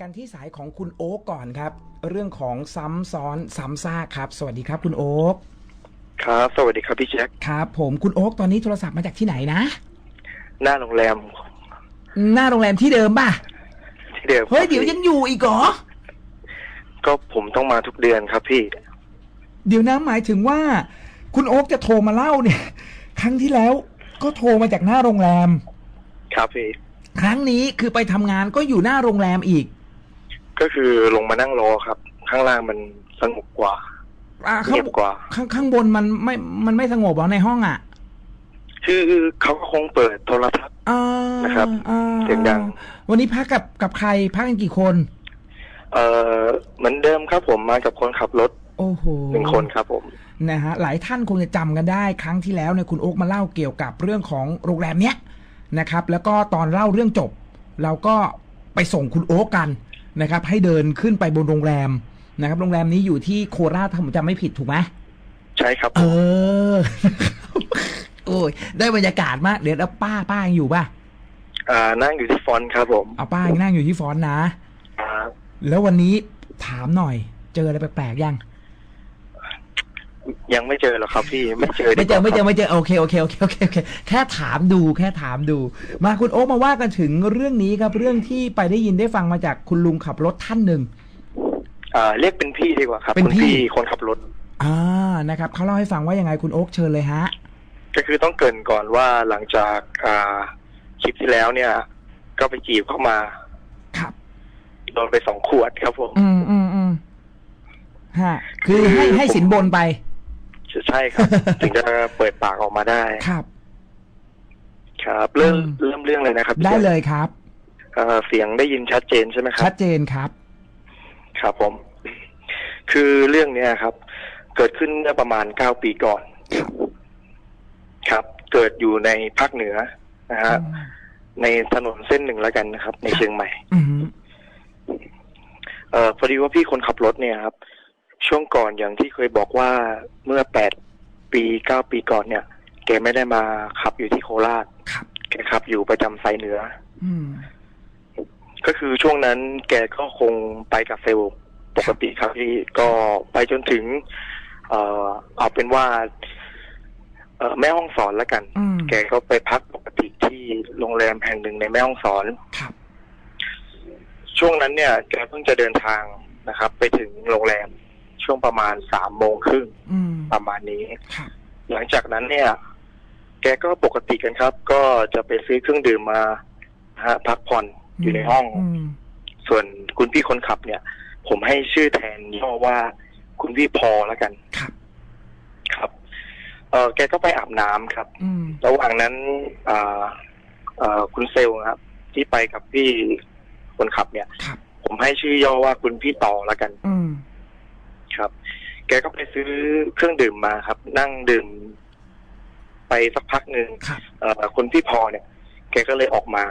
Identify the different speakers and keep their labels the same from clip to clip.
Speaker 1: กันที่สายของคุณโอ๊กก่อนครับ เรื่องของซ้ำซ้อนซ้ำซากครับ สวัสดีครับ คุณโอ๊ก
Speaker 2: ครับ สวัสดีครับพี่แจ็ค
Speaker 1: ครับผมคุณโอ๊กตอนนี้โทรศัพท์มาจากที่ไหนนะ
Speaker 2: หน้าโรงแรม
Speaker 1: หน้าโรงแรมที่เดิมป่ะ
Speaker 2: ที่เดิม
Speaker 1: เฮ้ยเดี๋ยวยังอยู่อีกเหรอ
Speaker 2: ก็ผมต้องมาทุกเดือนครับพี่
Speaker 1: เดี๋ยวนะหมายถึงว่า คุณโอ๊กจะโทรมาเล่าเนี่ย ครั้งที่แล้วก็โทรมาจากหน้าโรงแรม
Speaker 2: ครับพี่
Speaker 1: ครั้งนี้คือไปทำงานก็อยู่หน้าโรงแรมอีก
Speaker 2: ก็คือลงมานั่งรอครับ ข้างล่างมันสงบกว่า
Speaker 1: อ่าข้า
Speaker 2: เงี
Speaker 1: ง
Speaker 2: ยบกว่า
Speaker 1: ข้างข้างบนมันไม่มันไม่สงบเหรอในห้องอะ
Speaker 2: คือเขาก็คงเปิดโทรทัศน์
Speaker 1: อ่า
Speaker 2: นะครับ
Speaker 1: อ่า
Speaker 2: เสียงดัง
Speaker 1: วันนี้พักกับกับใครพักกันกี่คน
Speaker 2: เอ่อเหมือนเดิมครับผมมากับคนขับรถ
Speaker 1: โอ้โห
Speaker 2: หนึ่งคนครับผม
Speaker 1: นะฮะหลายท่านคงจะจำกันได้ ครั้งที่แล้วเนี่ยคุณโอ๊กมาเล่าเกี่ยวกับเรื่องของโรงแรมเนี้ยนะครับ แล้วก็ตอนเล่าเรื่องจบ เราก็ไปส่งคุณโอ๊กกัน นะครับ ให้เดินขึ้นไปบนโรงแรมนะครับ โรงแรมนี้อยู่ที่โคราชถ้าผมจำไม่ผิดถูกไหม
Speaker 2: ใช่ครับผ
Speaker 1: เอ
Speaker 2: ม
Speaker 1: อโอ้ยได้บรรยากาศมากเดี๋ยวแล้วป้าป้ายังอยู่ป่ะ
Speaker 2: อ่านั่งอยู่ที่ฟอนต์ครับผม
Speaker 1: เอาป้ายังนั่งอยู่ที่ฟอนต์นะ
Speaker 2: อ่า
Speaker 1: แล้ววันนี้ถามหน่อย เจออะไรแปลกๆยัง
Speaker 2: ยังไม่เจอหรอกครับพี่ไม่เจอดี
Speaker 1: ไม่
Speaker 2: ก
Speaker 1: เจอ
Speaker 2: ว่า
Speaker 1: ไม่เจอ
Speaker 2: ครับ
Speaker 1: ไม่เจอโอเคโอเคโอเคโอเคโอเคแค่ถามดูแค่ถามดู มาคุณโอ๊คมาว่ากันถึงเรื่องนี้ครับเรื่องที่ไปได้ยินได้ฟังมาจากคุณลุงขับรถท่านหนึ่ง
Speaker 2: อ่าเรียกเป็นพี่ดีกว่าครับ
Speaker 1: เป็น
Speaker 2: คุณ
Speaker 1: พี่
Speaker 2: พี่คนขับรถ
Speaker 1: อ่านะครับเขาเล่าให้ฟังว่ายังไงคุณโอ๊คเชิญเลยฮะ
Speaker 2: ก็คือต้องเกรินก่อนว่าหลังจากอ่าคลิปที่แล้วเนี่ย ก็ไปจีบเข้ามา
Speaker 1: ครับ
Speaker 2: โดนไปสองขวดครับผม
Speaker 1: อืมอืมอืมฮะคือให้ให้สินบนไป
Speaker 2: ใช่ครับ ถึงจะเปิดปากออกมาได้
Speaker 1: ครับ
Speaker 2: ครับ เริ่ม
Speaker 1: อืม
Speaker 2: เริ่มเรื่องเลยนะครับ
Speaker 1: ได้เลยครับ
Speaker 2: เอ่อเสียงได้ยินชัดเจนใช่ไหมครั
Speaker 1: ชั
Speaker 2: บ
Speaker 1: ดเจนครับ
Speaker 2: ครับผม คือเรื่องเนี้ยครับ เกิดขึ้นเมื่อประมาณเก้าปีก่อน ครับ เกิดอยู่ในภาคเหนือนะฮะ ในถนนเส้นหนึ่งแล้วกันนะครับ ในเชียงใหม่
Speaker 1: อืม
Speaker 2: เอ่อพอดีว่าพี่คนขับรถเนี่ยครับ ช่วงก่อนอย่างที่เคยบอกว่าเมื่อแปดปีเก้าปีก่อนเนี่ย แกไม่ได้มาขับอยู่ที่โคราช
Speaker 1: ครับ
Speaker 2: แกขับอยู่ประจำสายเหนือ
Speaker 1: อืม
Speaker 2: ก็คือช่วงนั้นแกก็คงไปกับเซลล์ปกติครับพี่ก็ไปจนถึง เอ่อเอาเป็นว่า เอ่อแม่ห้องสอนแล้วกัน
Speaker 1: อืม
Speaker 2: แกก็ไปพักปกติที่โรงแรมแห่งหนึ่งในแม่ห้องสอน
Speaker 1: ครับ
Speaker 2: ช่วงนั้นเนี่ยแกเพิ่งจะเดินทางนะครับ ไปถึงโรงแรม ช่วงประมาณสามโมงครึ่ง
Speaker 1: อืม
Speaker 2: ประมาณนี้
Speaker 1: ครับ
Speaker 2: หลังจากนั้นเนี่ย แกก็ปกติกันครับ ก็จะไปซื้อเครื่องดื่มมานะฮะพักผ่อนอยู่ในห้อง
Speaker 1: อืม
Speaker 2: ส่วนคุณพี่คนขับเนี่ย ผมให้ชื่อแทนย่อว่าคุณพี่พอแล้วกัน
Speaker 1: ครับ
Speaker 2: ครับ เออแกก็ไปอาบน้ำครับ
Speaker 1: อืม
Speaker 2: ระหว่างนั้นอ่าเอ่อคุณเซลล์ครับ ที่ไปกับพี่คนขับเนี่ย
Speaker 1: ครับ
Speaker 2: ผมให้ชื่อย่อว่าคุณพี่ต่อแล้วกัน
Speaker 1: อืม
Speaker 2: ครับ แกก็ไปซื้อเครื่องดื่มมาครับ นั่งดื่ม ไปสักพักหนึ่ง
Speaker 1: ครับ
Speaker 2: เอ่อคุณพี่พอเนี่ย แกก็เลยออกมา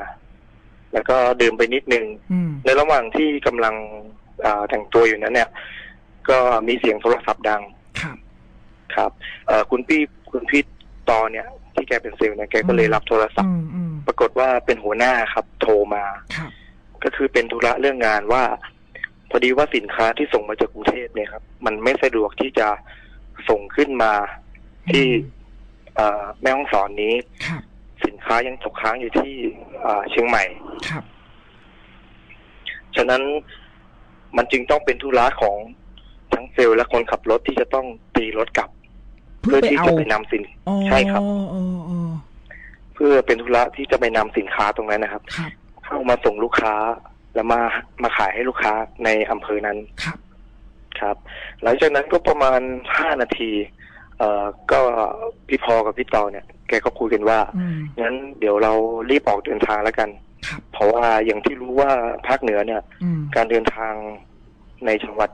Speaker 2: แล้วก็ดื่มไปนิดนึง
Speaker 1: อืม
Speaker 2: ในระหว่างที่กำลังอ่าแต่งตัวอยู่นั้นเนี่ย ก็มีเสียงโทรศัพท์ดัง
Speaker 1: ครับ
Speaker 2: ครับเอ่อคุณพี่คุณพี่ตอเนี่ย ที่แกเป็นเซลล์เนี่ยแกก็เลยรับโทรศัพ
Speaker 1: อื
Speaker 2: ท์
Speaker 1: มอืม
Speaker 2: ปรากฏว่าเป็นหัวหน้าครับ โทรมา
Speaker 1: ครับ
Speaker 2: ก็คือเป็นธุระเรื่องงานว่า พอดีว่าสินค้าที่ส่งมาจากกรุงเทพเนี่ยครับ มันไม่สะดวกที่จะส่งขึ้นมาที่เอ่อแม่ห้องสอนนี้
Speaker 1: ครับ
Speaker 2: สินค้ายังตกค้างอยู่ที่เอ่อเชียงใหม่
Speaker 1: ครับ
Speaker 2: ฉะนั้นมันจึงต้องเป็นธุระของทั้งเซลล์และคนขับรถที่จะต้องตีรถกลับ
Speaker 1: เพื่อ
Speaker 2: เพื่อ
Speaker 1: ไป
Speaker 2: ที่
Speaker 1: เอา
Speaker 2: จะไปนำสิน
Speaker 1: อ๋อ
Speaker 2: ใช่ครับ
Speaker 1: อ๋ออ๋อ
Speaker 2: เพื่อเป็นธุระที่จะไปนำสินค้าตรงนั้นนะครับ
Speaker 1: ครับ
Speaker 2: เข้ามาส่งลูกค้า แล้วมามาขายให้ลูกค้าในอำเภอนั้น
Speaker 1: ครับ
Speaker 2: ครับ หลังจากนั้นก็ประมาณห้านาที เอ่อก็พี่พอกับพี่ต่อเนี่ย แกก็คุยกันว่า
Speaker 1: อืม
Speaker 2: งั้นเดี๋ยวเรารีบออกเดินทางแล้วกัน
Speaker 1: ครับ
Speaker 2: เพราะว่าอย่างที่รู้ว่าภาคเหนือเนี่ย
Speaker 1: อืม
Speaker 2: การเดินทางในจังหวัด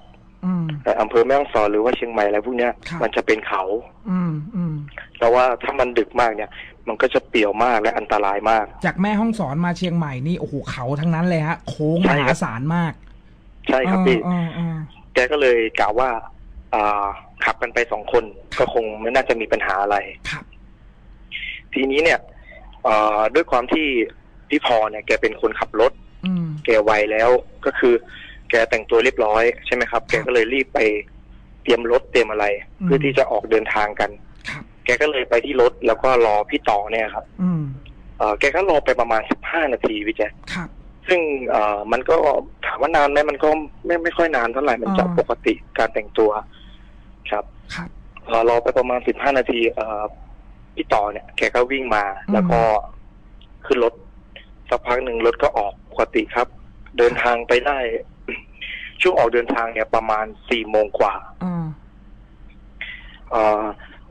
Speaker 1: อืม
Speaker 2: เอ่ออำเภอแม่ฮ่องสอนหรือว่าเชียงใหม่อะไรพวกเนี้ย
Speaker 1: ครับ
Speaker 2: มันจะเป็นเขา
Speaker 1: อืมอืม
Speaker 2: แล้วว่าถ้ามันดึกมากเนี่ย มันก็จะเปี่ยวมากและอันตรายมาก
Speaker 1: จากแม่ห้องสอนมาเชียงใหม่นี่โอ้โหเขาทั้งนั้นเลยฮะ โค้ง
Speaker 2: ใช่
Speaker 1: ม
Speaker 2: ครั
Speaker 1: หา
Speaker 2: บ
Speaker 1: ศาลมาก
Speaker 2: ใช่ครับพี่
Speaker 1: อ่าอ่า
Speaker 2: แกก็เลยกล่าวว่าอ่าขับกันไปสองคนก็คงไม่น่าจะมีปัญหาอะไร
Speaker 1: ครับ
Speaker 2: ทีนี้เนี่ยเอ่อด้วยความที่พี่พอเนี่ยแกเป็นคนขับรถ
Speaker 1: อืม
Speaker 2: แกกไวแล้วก็คือ แกแต่งตัวเรียบร้อยใช่ไหมครับ แกก็เลยรีบไปเตรียมรถเตรียมอะไร
Speaker 1: อืม
Speaker 2: เพื่อที่จะออกเดินทางกัน
Speaker 1: ครับ
Speaker 2: แกก็เลยไปที่รถแล้วก็รอพี่ต่อเนี่ยครับ
Speaker 1: อืม
Speaker 2: เออแกก็รอไปประมาณสิบห้านาทีพี่แจ๊ค
Speaker 1: ครับ
Speaker 2: ซึ่งเอ่อมันก็ถามว่านานไหมมันก็ไม่ไม่ค่อยนานเท่าไหร่มันจะ
Speaker 1: อ่า
Speaker 2: ปกติการแต่งตัวครับ
Speaker 1: ครับ
Speaker 2: เอ่อรอไปประมาณสิบห้านาที เอ่อพี่ต่อเนี่ย แกก็วิ่งมา
Speaker 1: อืม
Speaker 2: แล้วก็ขึ้นรถสักพักหนึ่งรถก็ออกปกติครับ เดินทางไปได้ ช่วงออกเดินทางเนี่ยประมาณสี่โมงกว่า
Speaker 1: อ่า
Speaker 2: เอ่อ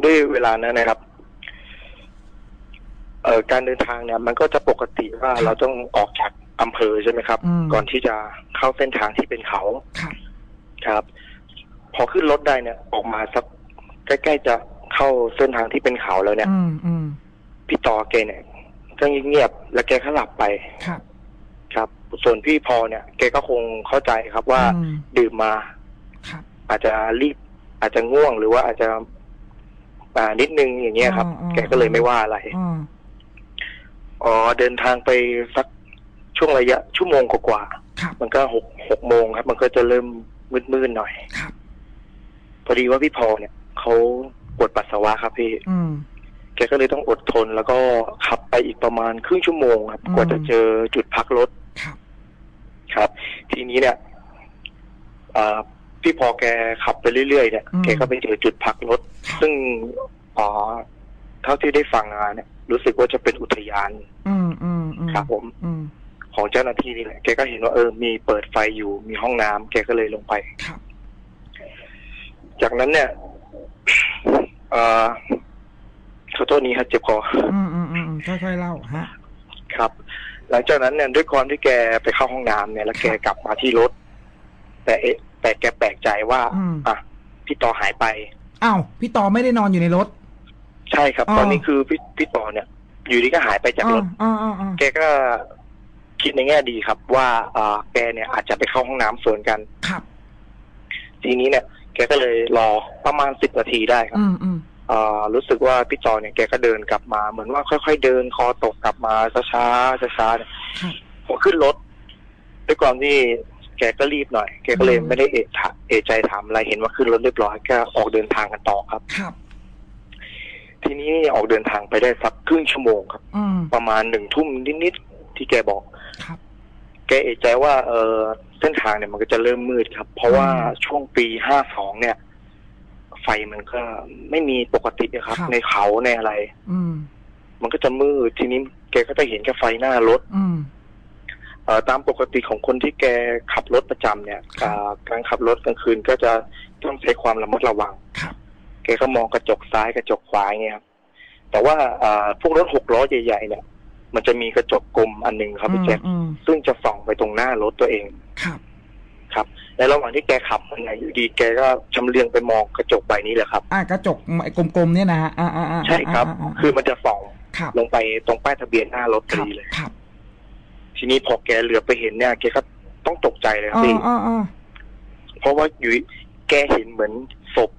Speaker 2: ด้วยเวลานั้นนะครับเอ่อการเดินทางเนี่ย มันก็จะปกติว่าเราต้องออกจากอำเภอใช่ไหมครับ
Speaker 1: อืม
Speaker 2: ก่อนที่จะเข้าเส้นทางที่เป็นเขา
Speaker 1: ครับ
Speaker 2: ครับ พอขึ้นรถได้เนี่ย ออกมาสักใกล้ๆจะเข้าเส้นทางที่เป็นเขาแล้วเนี่ย
Speaker 1: อืมอืม
Speaker 2: พี่ต่อแกเนี่ยก็เงียบๆแล้วแกก็หลับไป
Speaker 1: ครับ
Speaker 2: ครับ ส่วนพี่พอเนี่ย แกก็คงเข้าใจครับว่า
Speaker 1: อืม
Speaker 2: ดื่มมา
Speaker 1: ครับ
Speaker 2: อาจจะรีบอาจจะง่วงหรือว่าอาจจะ อ่านิดนึงอย่างเงี้ยครับ
Speaker 1: อ่าอ่า
Speaker 2: แกก็เลยไม่ว่าอะไร
Speaker 1: อ่า
Speaker 2: อ๋อเดินทางไปสักช่วงระยะชั่วโมงกว่า
Speaker 1: ครับ
Speaker 2: ๆมันก็หกหกโมงครับ มันก็จะเริ่มมืดๆหน่อย
Speaker 1: ครับ
Speaker 2: พอดีว่าพี่พอเนี่ยเขาปวดปัสสาวะครับพี่
Speaker 1: อืม
Speaker 2: แกก็เลยต้องอดทนแล้วก็ขับไปอีกประมาณครึ่งชั่วโมงครับ
Speaker 1: อืม
Speaker 2: กว่าจะเจอจุดพักรถ
Speaker 1: ครับ
Speaker 2: ครับ ทีนี้เนี่ยอ่า พี่พอแกขับไปเรื่อยๆเนี่ย
Speaker 1: อืม
Speaker 2: แกก็ไปเจอจุดพักรถ ซึ่งอ๋อเท่าที่ได้ฟังมาเนี่ย รู้สึกว่าจะเป็นอุทยาน
Speaker 1: อืมอืมอืม
Speaker 2: ครับ ผม
Speaker 1: อืม
Speaker 2: ของเจ้าหน้าที่นี่แหละ แกก็เห็นว่าเออ มีเปิดไฟอยู่ มีห้องน้ำแกก็เลยลงไป
Speaker 1: ครับ
Speaker 2: จากนั้นเนี่ย เอ่อขอโทษนี้ครับเจ็บคอ
Speaker 1: อืมอืมอืมอืมค่อยๆเล่าฮะ
Speaker 2: ครับ หลังจากนั้นเนี่ยด้วยความที่แกไปเข้าห้องน้ำเนี่ย แล้วแกกลับมาที่รถ แต่เอ๊ะ แต่แกแปลกใจว่า
Speaker 1: อืม
Speaker 2: อะพี่ต่อหายไป
Speaker 1: อ้าวพี่ต่อไม่ได้นอนอยู่ในรถ
Speaker 2: ใช่ครับ
Speaker 1: อ๋อ
Speaker 2: ตอนนี้คือพี่พี่ต่อเนี่ย อยู่ดีก็หายไปจากรถ
Speaker 1: อ่าอ่าอ่า
Speaker 2: แกก็คิดในแง่ดีครับ ว่าอ่าแกเนี่ยอาจจะไปเข้าห้องน้ำสวนกัน
Speaker 1: ครับ
Speaker 2: ทีนี้เนี่ย แกก็เลยรอประมาณสิบนาทีได้ครับ
Speaker 1: อืมอืม
Speaker 2: อ่ารู้สึกว่าพี่จอเนี่ยแกก็เดินกลับมา เหมือนว่าค่อย ๆ เดินคอตกกลับมาช้าๆช้าๆเนี่ย
Speaker 1: ครับ
Speaker 2: พอขึ้นรถด้วยความที่ แกก็รีบหน่อย แกก็เลย
Speaker 1: อืม
Speaker 2: ไม่ได้เอะถาเอะใจถามอะไรเห็นว่าขึ้นรถเรียบร้อยก็ออกเดินทางกันต่อครับ
Speaker 1: ครับ
Speaker 2: ทีนี้ออกเดินทางไปได้สักครึ่งชั่วโมงครับ
Speaker 1: อืม
Speaker 2: ประมาณหนึ่งทุ่มนิดๆที่แกบอก
Speaker 1: ครับ
Speaker 2: แกเอะใจว่าเออเส้นทางเนี่ยมันก็จะเริ่มมืดครับ เพราะว่า
Speaker 1: อืม
Speaker 2: ช่วงปีห้าสองเนี่ย ไฟมันก็ไม่มีปกตินะครับ
Speaker 1: ครับ
Speaker 2: ในเขาในอะไร
Speaker 1: อืม
Speaker 2: มันก็จะมืดทีนี้แกก็จะเห็นแค่ไฟหน้ารถ
Speaker 1: อืม
Speaker 2: เอ่อ ตามปกติของคนที่แกขับรถประจำเนี่ย
Speaker 1: ครับ
Speaker 2: อ่าการขับรถกลางคืนก็จะต้องใช้ความระมัดระวัง
Speaker 1: ครับ
Speaker 2: แกก็มองกระจกซ้ายกระจกขวาอย่างเงี้ยครับแต่ว่าอ่าพวกรถหกล้อใหญ่ๆเนี่ย มันจะมีกระจกกลมอันหนึ่งครับพี่แจ๊ค
Speaker 1: อืม
Speaker 2: ซึ่งจะส่องไปตรงหน้ารถตัวเอง
Speaker 1: ครับ
Speaker 2: ครับในระหว่างที่แกขับมันเนี่ยอยู่ดีแกก็ชำเลืองไปมองกระจกใบนี้แหละครับ
Speaker 1: อ่ากระจกไอ้กลมๆเนี่ยนะฮะอ่าอ่าอ่า
Speaker 2: ใช่ครับาาาคือมันจะส่อง
Speaker 1: ครับ
Speaker 2: ลงไปตรงป้ายทะเบียนหน้ารถพ
Speaker 1: ค
Speaker 2: อ
Speaker 1: รับ
Speaker 2: ดีเลย
Speaker 1: ครับ
Speaker 2: ทีนี้พอแกเหลือบไปเห็นเนี่ยแกก็ต้องตกใจเลยครับ
Speaker 1: อ่า
Speaker 2: พี่
Speaker 1: อ่าอ่า
Speaker 2: เพราะว่าอยู่แกเห็นเหมือนศพ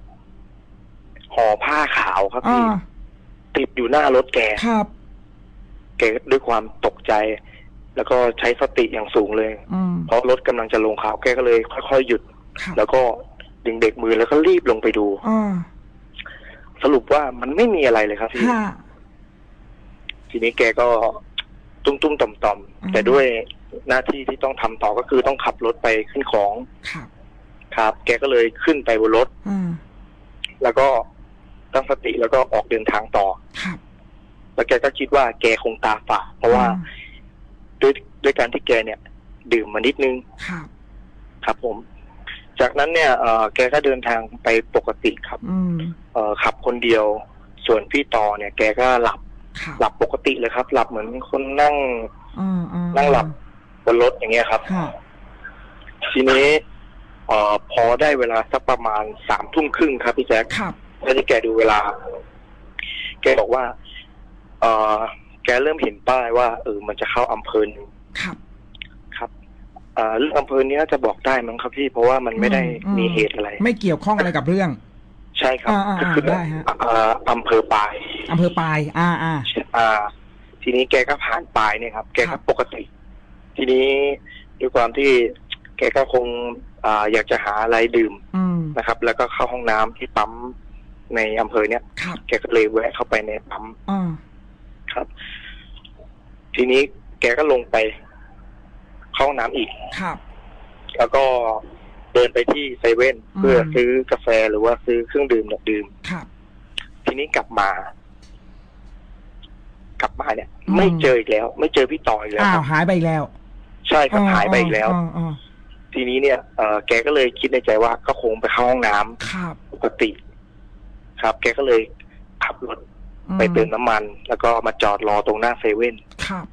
Speaker 2: ห่อผ้าขาวครับ
Speaker 1: อ่า
Speaker 2: พี่ติดอยู่หน้ารถแก
Speaker 1: ครับ
Speaker 2: แกด้วยความตกใจ แล้วก็ใช้สติอย่างสูงเลย
Speaker 1: อืม
Speaker 2: เพราะรถกำลังจะลงเขาแกก็เลยค่อยๆหยุด
Speaker 1: ครับ
Speaker 2: แล้วก็ดึงเด็กมือแล้วก็รีบลงไปดู
Speaker 1: อ่า
Speaker 2: สรุปว่ามันไม่มีอะไรเลยครับพี่
Speaker 1: ห้า
Speaker 2: ทีนี้แกก็ ตุ้มตุ้มๆต่อมต่อมๆ
Speaker 1: อืม
Speaker 2: แต่ด้วยหน้าที่ที่ต้องทำต่อก็คือต้องขับรถไปขึ้นของ
Speaker 1: ครับ
Speaker 2: ครับ แกก็เลยขึ้นไปบนรถ
Speaker 1: อ่า
Speaker 2: แล้วก็ตั้งสติแล้วก็ออกเดินทางต่อ
Speaker 1: ครับ
Speaker 2: แล้วแกก็คิดว่าแกคงตาฝาดเพราะว่าด้วยด้วยการที่แกเนี่ย ดื่มมานิดนึง
Speaker 1: ครับ
Speaker 2: ครับ ผม จากนั้นเนี่ยเอ่อแกก็เดินทางไปปกติครับ
Speaker 1: อืม
Speaker 2: เอ่อขับคนเดียว ส่วนพี่ต่อเนี่ย แกก็หลับ
Speaker 1: ครับ
Speaker 2: หลับปกติเลยครับ หลับเหมือนคนนั่ง
Speaker 1: อ่าอ่า
Speaker 2: นั่งหลับบนรถอย่างเงี้ยครับ
Speaker 1: ฮะ
Speaker 2: ทีนี้เอ่อพอได้เวลาสักประมาณสามทุ่มครึ่งครับพี่แจ๊ค
Speaker 1: ครับ
Speaker 2: แล้วที่แกดูเวลา แกบอกว่า เออแกเริ่มเห็นป้ายว่าเออมันจะเข้าอำเภอหนึ่ง
Speaker 1: ครับ
Speaker 2: ครับเอ่อเรื่องอำเภอนี้น่าจะบอกได้มั้งครับพี่เพราะว่ามันไม่ได้
Speaker 1: อืม
Speaker 2: มีเหตุอะไร
Speaker 1: ไม่เกี่ยวข้องอะไรกับเรื่อง
Speaker 2: ใช่ครับ
Speaker 1: อ่าอ่า
Speaker 2: ก็คือ
Speaker 1: ได้ฮะ
Speaker 2: เอ่ออำเภอปลาย
Speaker 1: อำเภอปลาย อ่าอ่า
Speaker 2: อ่า ทีนี้แกก็ผ่านปลายเนี่ยครับ แก
Speaker 1: ครั
Speaker 2: ก็
Speaker 1: บ
Speaker 2: ปกติ ทีนี้ด้วยความที่แกก็คงอ่าอยากจะหาอะไรดื่ม
Speaker 1: อืม
Speaker 2: นะครับ แล้วก็เข้าห้องน้ำที่ปั๊มในอำเภอเนี้ย
Speaker 1: ครับ
Speaker 2: แกก็เลยแวะเข้าไปในปั๊ม
Speaker 1: อ่า
Speaker 2: ครับ ทีนี้แกก็ลงไปเข้าห้องน้ำอีก
Speaker 1: ครับ
Speaker 2: แล้วก็ เดินไปที่เซเว่น
Speaker 1: อืม
Speaker 2: เพื่อซื้อกาแฟหรือว่าซื้อเครื่องดื่มเนี่ยดื่ม
Speaker 1: ครับ
Speaker 2: ทีนี้กลับมา กลับมาเนี่ย
Speaker 1: อืม
Speaker 2: ไม่เจออีกแล้ว ไม่เจอพี่ต่ออีกแล้ว
Speaker 1: อ้า
Speaker 2: ควรับ
Speaker 1: หายไปอีกแล้ว
Speaker 2: ใช่ครับหายไปอีกแล้ว
Speaker 1: อ่าอ่า
Speaker 2: ทีนี้เนี่ยเออแกก็เลยคิดในใจว่าก็คงไปเข้าห้องน้ำ
Speaker 1: ครับ
Speaker 2: ปกติ ครับ แกก็เลยขับรถ
Speaker 1: อื
Speaker 2: ไปเติมน้ำมัน แล้วก็มาจอดรอตรงหน้าเซเว่น
Speaker 1: ครับ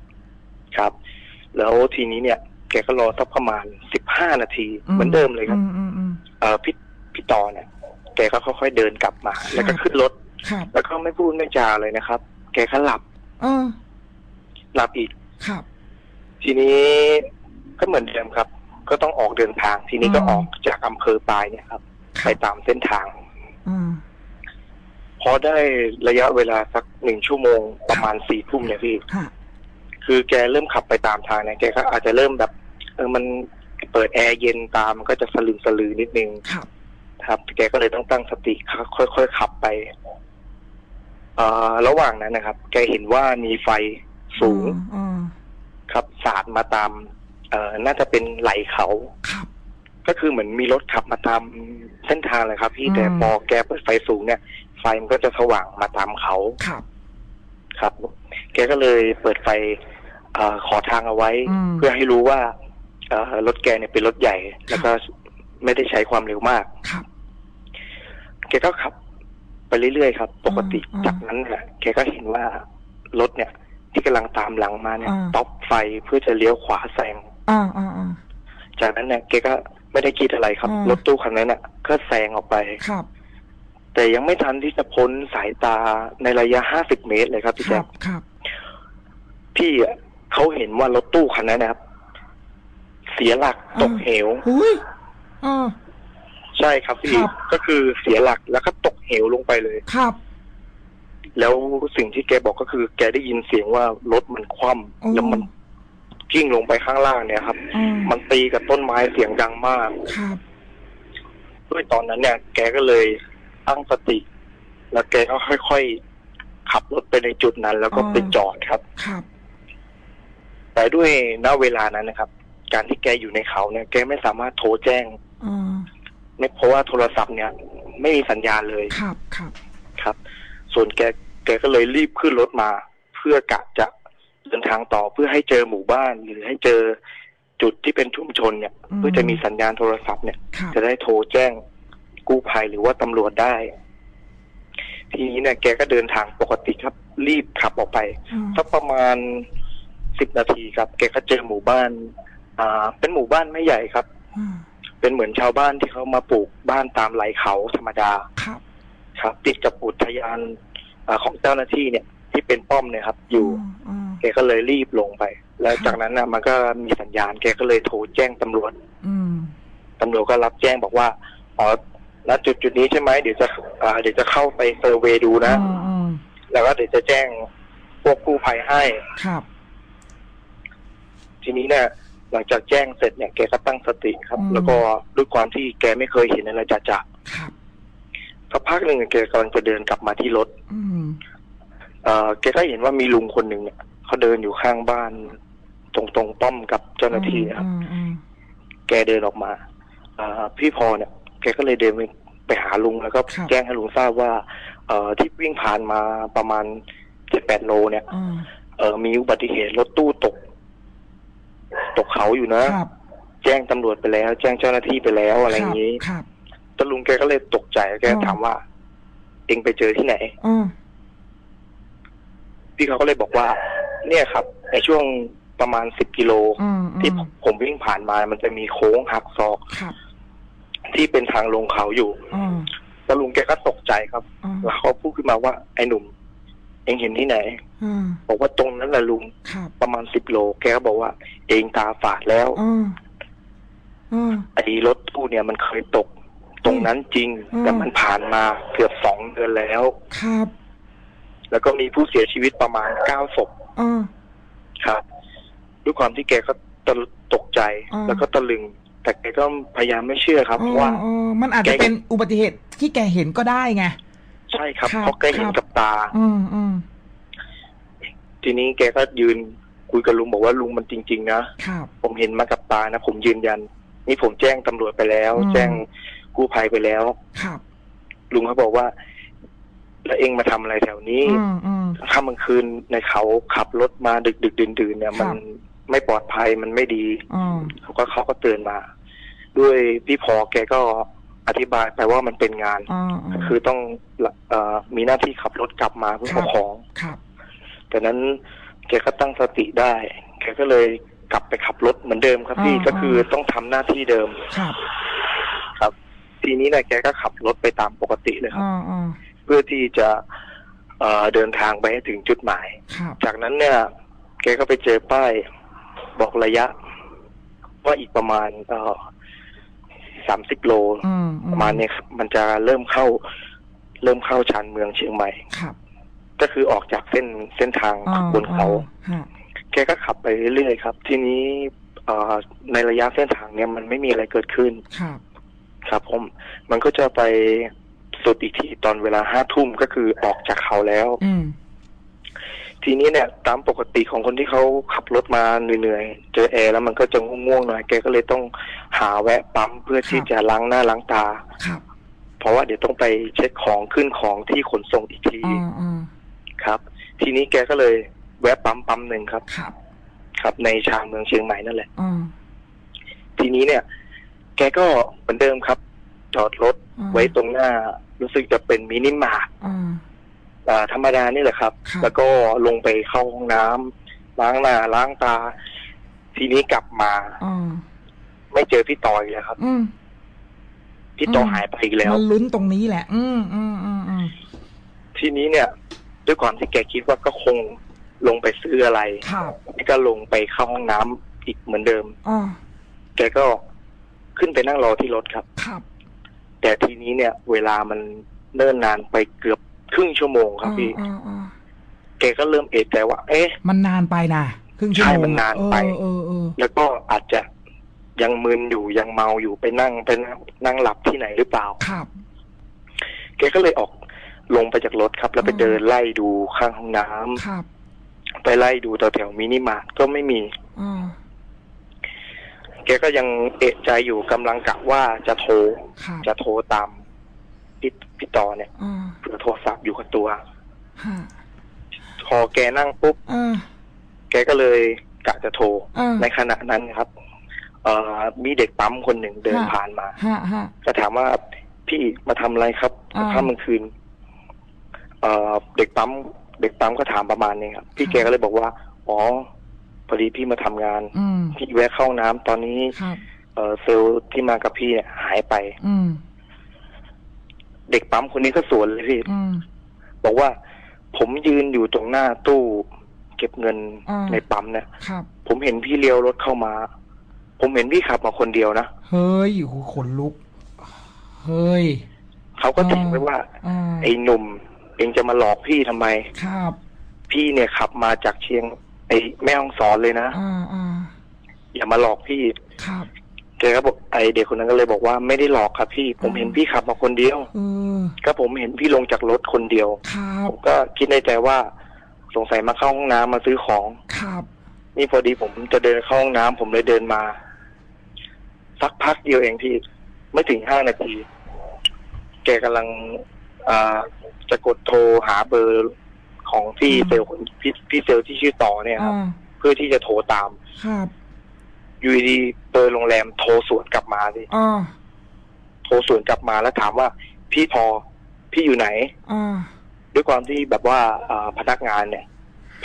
Speaker 2: ครับ แล้วทีนี้เนี่ย แกก็รอสักประมาณสิบห้านาที เหมือนเดิมเลยครับ
Speaker 1: อืมอืมอืม
Speaker 2: เออพี่พี่ต่อเนี่ย แกก็ค่อยๆเดินกลับมา แล้วก็ขึ้นรถ
Speaker 1: ครับ
Speaker 2: แล้วก็ไม่พูดไม่จาเลยนะครับ แกก็หลับ
Speaker 1: เออ
Speaker 2: หลับอีก
Speaker 1: ครับ
Speaker 2: ทีนี้ก็เหมือนเดิมครับ ก็ต้องออกเดินทาง ทีนี้ก็
Speaker 1: อืม
Speaker 2: ออกจากอำเภอปลายเนี่ยครับ
Speaker 1: ค
Speaker 2: ไป
Speaker 1: รับ
Speaker 2: ตามเส้นทาง
Speaker 1: อืม
Speaker 2: พอได้ระยะเวลาสักหนึ่งชั่วโมงประมาณสี่ทุ่มเนี่ยพี่
Speaker 1: ฮะ
Speaker 2: คือแกเริ่มขับไปตามทางเนี่ยแกก็อาจจะเริ่มแบบเออมันเปิดแอร์เย็นตามมันก็จะสลืมสลือนิดนึง
Speaker 1: ครับ
Speaker 2: ครับแกก็เลยต้องตั้งสติค่อยๆขับไปเอ่อระหว่างนั้นนะครับ แกเห็นว่ามีไฟสูง
Speaker 1: อืม
Speaker 2: ครับสาดมาตาม เอ่อน่าจะเป็นไหลเขา
Speaker 1: ครับ
Speaker 2: ก็คือเหมือนมีรถขับมาตามเส้นทางเลยครับ พี่
Speaker 1: อืม
Speaker 2: แต่พอแกเปิดไฟสูงเนี่ย ไฟมันก็จะสว่างมาตามเขา
Speaker 1: ครับ
Speaker 2: ครับ แกก็เลยเปิดไฟเออขอทางเอาไว้
Speaker 1: อืม
Speaker 2: เพื่อให้รู้ว่าเอ่อรถแกเนี่ยเป็นรถใหญ่ แล้วก็ไม่ได้ใช้ความเร็วมาก
Speaker 1: ครับ
Speaker 2: แกก็ขับ ไปเรื่อยๆครับ ปกติ
Speaker 1: อืม
Speaker 2: จากนั้นเนี่ยแกก็เห็นว่ารถเนี่ย ที่กำลังตามหลังมาเนี่ย
Speaker 1: อ่า
Speaker 2: ต็อปไฟเพื่อจะเลี้ยวขวาแซง
Speaker 1: อ่าอ่าอ่า
Speaker 2: จากนั้นเนี่ยแกก็ไม่ได้คิดอะไรครับ
Speaker 1: อ่าร
Speaker 2: รถตู้คันนั้นน่ะก็แซงออกไป
Speaker 1: ครับ
Speaker 2: แต่ยังไม่ทันที่จะพ้นสายตาในระยะห้าสิบเมตรเลยครับพี่
Speaker 1: ค
Speaker 2: แจ๊
Speaker 1: รั
Speaker 2: ค
Speaker 1: บครับ
Speaker 2: พี่อะ เขาเห็นว่ารถตู้คันนั้นนะครับ เสียหลักตกเหว
Speaker 1: หุยอ่า
Speaker 2: ใช่ครับพี่
Speaker 1: ครับ
Speaker 2: ก็คือเสียหลักแล้วก็ตกเหวลงไปเลย
Speaker 1: ครับ
Speaker 2: แล้วสิ่งที่แกบอกก็คือ แกได้ยินเสียงว่ารถมันคว่
Speaker 1: อืมำ
Speaker 2: แล้วมันกิ้งลงไปข้างล่างเนี่ยครับ
Speaker 1: อืม
Speaker 2: มันตีกับต้นไม้เสียงดังมาก
Speaker 1: ครับ
Speaker 2: ด้วยตอนนั้นเนี่ย แกก็เลยตั้งสติ แล้วแกก็ค่อยๆขับรถไปในจุดนั้น แล้วก็
Speaker 1: อ่า
Speaker 2: ไปจอดครับ
Speaker 1: ครับ
Speaker 2: แต่ด้วยณเวลานั้นนะครับ การที่แกอยู่ในเขาเนี่ย แกไม่สามารถโทรแจ้ง
Speaker 1: อ่า
Speaker 2: ไม่เพราะว่าโทรศัพท์เนี่ย ไม่มีสัญญาณเลย
Speaker 1: ครับครับ
Speaker 2: ครับ ส่วนแกแกก็เลยรีบขึ้นรถมา เพื่อกะจะเดินทางต่อเพื่อให้เจอหมู่บ้าน หรือให้เจอจุดที่เป็นชุมชนเนี่ย
Speaker 1: อืม
Speaker 2: เพื่อจะมีสัญญาณโทรศัพท์เนี่ย
Speaker 1: ครับ
Speaker 2: จะได้โทรแจ้งกู้ภัยหรือว่าตำรวจได้ ทีนี้เนี่ยแกก็เดินทางปกติครับ รีบขับออกไป
Speaker 1: อืม
Speaker 2: สักประมาณ สิบนาทีครับแกก็เจอหมู่บ้าน อ่า เป็นหมู่บ้านไม่ใหญ่ครับ
Speaker 1: อืม
Speaker 2: เป็นเหมือนชาวบ้านที่เขามาปลูกบ้านตามไหลเขาธรรมดา
Speaker 1: ครับ
Speaker 2: ครับ ติดกับอุทยานอาของเจ้าหน้าที่เนี่ย ที่เป็นป้อมเนี่ยครับ อยู่
Speaker 1: อืม
Speaker 2: แกก็เลยรีบลงไป แล้ว
Speaker 1: ครับ
Speaker 2: จากนั้นนะมันก็มีสัญญาณแกก็เลยโทรแจ้งตำรวจ
Speaker 1: อืม
Speaker 2: ตำรวจก็รับแจ้งบอกว่าอ๋อณจุดจุดนี้ใช่ไหมเดี๋ยวจะอ่าเดี๋ยวจะเข้าไปเซอร์เวย์ดูนะ
Speaker 1: อืมอืม
Speaker 2: แล้วก็เดี๋ยวจะแจ้งพวกกู้ภัยให้
Speaker 1: ครับ
Speaker 2: ทีนี้เนี่ยหลังจากแจ้งเสร็จเนี่ยแกก็ตั้งสติครับ
Speaker 1: อืม
Speaker 2: แล้วก็ด้วยความที่แกไม่เคยเห็นอะไรจะจะ
Speaker 1: ครับ
Speaker 2: สักพักหนึ่งแกกำลังจะเดินกลับมาที่รถ
Speaker 1: อืม
Speaker 2: เอ่อแกก็เห็นว่ามีลุงคนหนึ่งเนี่ยเขาเดินอยู่ข้างบ้าน ตรงตรงป้อมกับเจ้าหน้าที่นะครับ
Speaker 1: อืมอืม
Speaker 2: แกเดินออกมาเอ่อพี่พอเนี่ย แกก็เลยเดินไปไปหาลุงแล้วก็แจ้งให้ลุงทราบว่า เอ่อที่วิ่งผ่านมาประมาณเจ็ดแปดโลเนี่ย
Speaker 1: อืม
Speaker 2: เอ่อมีอุบัติเหตุรถตู้ตก ตกเขาอยู่นะ
Speaker 1: ครับ
Speaker 2: แจ้งตำรวจไปแล้ว แจ้งเจ้าหน้าที่ไปแล้วอะไรอย่างนี้
Speaker 1: ครับ
Speaker 2: แต่ลุงแกก็เลยตกใจแก
Speaker 1: อืม
Speaker 2: ถามว่า เองไปเจอที่ไหน
Speaker 1: อืม
Speaker 2: พี่เขาก็เลยบอกว่า เนี่ยครับ ในช่วงประมาณสิบกิโล
Speaker 1: อืม
Speaker 2: ที่ผมวิ่งผ่านมา มันจะมีโค้งหักศอก
Speaker 1: ครับ
Speaker 2: ที่เป็นทางลงเขาอยู่
Speaker 1: อืม
Speaker 2: แล้วลุงแกก็ตกใจครับ
Speaker 1: อืม
Speaker 2: แล้วเขาพูดขึ้นมาว่าไอ้หนุ่ม เองเห็นที่ไหน
Speaker 1: อืม
Speaker 2: บอกว่าตรงนั้นแหละลุง
Speaker 1: ครับ
Speaker 2: ประมาณสิบโล แกก็บอกว่า เองตาฝาดแล้ว
Speaker 1: อืมอืม
Speaker 2: ไอ้รถตู้เนี่ยมันเคยตก ตรงนั้นจริง
Speaker 1: อืม
Speaker 2: แต่มันผ่านมาเกือบสองเดือนแล้ว
Speaker 1: ครับ
Speaker 2: แล้วก็มีผู้เสียชีวิตประมาณเก้าศพ
Speaker 1: อืม
Speaker 2: ครับด้วยความที่แกก็ตะตกใจ
Speaker 1: อ่า
Speaker 2: แล้วก็ตะลึง แต่แกก็พยายามไม่เชื่อครับเพราะว่า
Speaker 1: เออเออมันอาจจะ
Speaker 2: แก
Speaker 1: เป็นอุบัติเหตุที่แกเห็นก็ได้ไง
Speaker 2: ใช่ครับ
Speaker 1: ครับ
Speaker 2: เพราะแกเห็น
Speaker 1: ครับ
Speaker 2: กับตา
Speaker 1: อืมอืม
Speaker 2: ทีนี้แกก็ยืนคุยกับลุงบอกว่าลุงมันจริง ๆ นะ
Speaker 1: ครับ
Speaker 2: ผมเห็นมากับตานะผมยืนยัน นี่ผมแจ้งตำรวจไปแล้ว
Speaker 1: อืม
Speaker 2: แจ้งกู้ภัยไปแล้ว
Speaker 1: ครับ
Speaker 2: ลุงเขาบอกว่า แล้วเองมาทำอะไรแถวนี้
Speaker 1: อืมอืม
Speaker 2: ถ้ามกลางคืนในเขาขับรถมาดึกดึกดื่นดื่นๆเนี่ย
Speaker 1: ครั
Speaker 2: มั
Speaker 1: บ
Speaker 2: นไม่ปลอดภัยมันไม่ดี
Speaker 1: อืม
Speaker 2: เขาก็เขาก็เตือนมา ด้วยพี่พอแกก็ อธิบายไปว่ามันเป็นงาน
Speaker 1: อืมอืม
Speaker 2: คือต้องเอ่อมีหน้าที่ขับรถกลับมาเพื่อ
Speaker 1: ครั
Speaker 2: เอา
Speaker 1: บ
Speaker 2: ของ
Speaker 1: ครับ
Speaker 2: แต่นั้นแกก็ตั้งสติได้ แกก็เลยกลับไปขับรถเหมือนเดิมครับพี่
Speaker 1: อ่า
Speaker 2: ก็คือต้องทำหน้าที่เดิม
Speaker 1: ครับ
Speaker 2: ครับ ทีนี้นะแกก็ขับรถไปตามปกติเลยครับ
Speaker 1: อืมอืม
Speaker 2: เพื่อที่จะเอ่อเดินทางไปให้ถึงจุดหมาย
Speaker 1: ครับ
Speaker 2: จากนั้นเนี่ย แกก็ไปเจอป้ายบอกระยะ ว่าอีกประมาณเอ่อ สามสิบโล
Speaker 1: อืมอื
Speaker 2: ประมาณเนี้ยครับมันจะเริ่มเข้า เริ่มเข้าชานเมืองเชียงใหม่
Speaker 1: ครับ
Speaker 2: ก็คือออกจากเส้นเส้นทาง
Speaker 1: อ่า
Speaker 2: บนเขา
Speaker 1: อ่าฮะ
Speaker 2: แกก็ขับไปเรื่อยๆครับ ทีนี้เอ่อในระยะเส้นทางเนี้ยมันไม่มีอะไรเกิดขึ้น
Speaker 1: ครับ
Speaker 2: ครับผมมันก็จะไปสุดอีกทีตอนเวลาห้าทุ่มก็คือออกจากเขาแล้ว
Speaker 1: อืม
Speaker 2: ทีนี้เนี่ยตามปกติของคนที่เขาขับรถมาเหนื่อยๆ เจอแอร์แล้วมันก็จะง่วงๆหน่อย แกก็เลยต้องหาแวะปั๊มเพื่อที่จะล้างหน้าล้างตา
Speaker 1: ครับ
Speaker 2: เพราะว่าเดี๋ยวต้องไปเช็คของขึ้นของที่ขนส่งอีกที
Speaker 1: อืมอืม
Speaker 2: ครับ ทีนี้แกก็เลยแวะปั๊มปั๊มหนึ่งครับ
Speaker 1: ครับ
Speaker 2: ครับ ในชานเมืองเชียงใหม่นั่นแหละ
Speaker 1: อืม
Speaker 2: ทีนี้เนี่ย แกก็เหมือนเดิมครับ จอดรถ
Speaker 1: อืม
Speaker 2: ไว้ตรงหน้ารู้สึกจะเป็นมินิมาร์ท
Speaker 1: อืม
Speaker 2: อ่า ธรรมดานี่แหละครับ
Speaker 1: ครับ
Speaker 2: แล้วก็ลงไปเข้าห้องน้ำล้างหน้าล้างตา ทีนี้กลับมา
Speaker 1: อืม
Speaker 2: ไม่เจอพี่ต่ออีกแล้วครับ
Speaker 1: อืม
Speaker 2: พี่ต่ออ
Speaker 1: ม
Speaker 2: หายไปอีกแล้ว
Speaker 1: มันลุ้นตรงนี้แหละ อืมอืมอืมอืม
Speaker 2: ทีนี้เนี่ย ด้วยความที่แกคิดว่าก็คงลงไปซื้ออะไร
Speaker 1: ครับ
Speaker 2: ก็ลงไปเข้าห้องน้ำอีกเหมือนเดิม
Speaker 1: อ๋อ
Speaker 2: แกก็ขึ้นไปนั่งรอที่รถครับ
Speaker 1: ครับ
Speaker 2: แต่ทีนี้เนี่ย เวลามันเนิ่นนานไปเกือบ ครึ่งชั่วโมงครับพี่
Speaker 1: อ่าอ่า
Speaker 2: แกก็เริ่มเอะใจว่า เอ๊ะ
Speaker 1: มันนานไปนะครึ่งชั่วโมง
Speaker 2: ใช่มันนานไป
Speaker 1: เออเออ
Speaker 2: แล้วก็อาจจะยังมึนอยู่ยังเมาอยู่ไปนั่งไปนั่งนั่งหลับที่ไหนหรือเปล่า
Speaker 1: ครับ
Speaker 2: แกก็เลยออกลงไปจากรถครับ แล้วไป
Speaker 1: อืม
Speaker 2: เดินไล่ดูข้างห้องน้ำ
Speaker 1: ครับ
Speaker 2: ไปไล่ดูแถวแถวๆมินิมาร์ทก็ไม่มี
Speaker 1: อ่า
Speaker 2: แกก็ยังเอะใจอยู่กำลังกะว่าจะโทร
Speaker 1: ครับ
Speaker 2: จะโทรตาม พี่พี่ต่อเนี่ย
Speaker 1: อ่า
Speaker 2: เผื่อโทรศัพท์อยู่กับตัว
Speaker 1: ฮะ
Speaker 2: พอแกนั่งปุ๊บ
Speaker 1: อ่า
Speaker 2: แกก็เลยกะจะโทร
Speaker 1: อ่า
Speaker 2: ในขณะนั้นครับ เอ่อมีเด็กปั๊มคนหนึ่งเดิน
Speaker 1: ฮะ
Speaker 2: ผ่านมา
Speaker 1: ฮะฮะ
Speaker 2: ก็ถามว่าพี่มาทำอะไรครับ
Speaker 1: อ่า
Speaker 2: ค่ำกลางคืน เอ่อเด็กปั๊มเด็กปั๊มก็ถามประมาณนี้ครับ พี่
Speaker 1: ค่ะ
Speaker 2: แกก็เลยบอกว่า อ๋อ พอดีพี่มาทำงาน
Speaker 1: อืม
Speaker 2: พี่แวะเข้าห้องน้ำตอนนี้
Speaker 1: ครับ
Speaker 2: เอ่อเซลล์ที่มากับพี่เนี่ยหายไป
Speaker 1: อืม
Speaker 2: เด็กปั๊มคนนี้ก็สวนเลยพี่
Speaker 1: อืม
Speaker 2: บอกว่า ผมยืนอยู่ตรงหน้าตู้เก็บเงิน
Speaker 1: อ่า
Speaker 2: ในปั๊มเนี่ย
Speaker 1: ครับ
Speaker 2: ผมเห็นพี่เลี้ยวรถเข้ามา ผมเห็นพี่ขับมาคนเดียวนะ
Speaker 1: เฮ้ยโหขนลุก เฮ้ย
Speaker 2: เขาก็
Speaker 1: อ่า
Speaker 2: ถามไปว่า
Speaker 1: อ่า
Speaker 2: ไอ้หนุ่มเองจะมาหลอกพี่ทำไม
Speaker 1: ครับ
Speaker 2: พี่เนี่ยขับมาจากเชียงไอ้แม่ฮ่องสอนเลยนะ
Speaker 1: อ่าอ่า
Speaker 2: อย่ามาหลอกพี่
Speaker 1: ครับ
Speaker 2: แกก็บอกไอเด็กคนนั้นก็เลยบอกว่าไม่ได้หลอกครับพี่ผม
Speaker 1: อ่า
Speaker 2: เห็นพี่ขับมาคนเดียว
Speaker 1: เออ
Speaker 2: ก็ผมเห็นพี่ลงจากรถคนเดียว
Speaker 1: ครับ
Speaker 2: ผมก็คิดในใจว่าสงสัยมาเข้าห้องน้ำมาซื้อของ
Speaker 1: ครับ
Speaker 2: นี่พอดีผมจะเดินเข้าห้องน้ำผมเลยเดินมา สักพักเดียวเองพี่ไม่ถึงห้านาที แกกำลังอ่าจะกดโทรหาเบอร์ของพี่
Speaker 1: อืม
Speaker 2: เซลล์คนพี่พี่เซลล์ที่ชื่อต่อเนี่ยครับ
Speaker 1: อ่า
Speaker 2: เพื่อที่จะโทรตาม
Speaker 1: ครับ
Speaker 2: อยู่ดีๆเบอร์โรงแรมโทรสวนกลับมาสิ
Speaker 1: อ่า
Speaker 2: โทรสวนกลับมาแล้วถามว่า พี่พอพี่อยู่ไหน
Speaker 1: อ่า
Speaker 2: ด้วยความที่แบบว่าอ่าพนักงานเนี่ย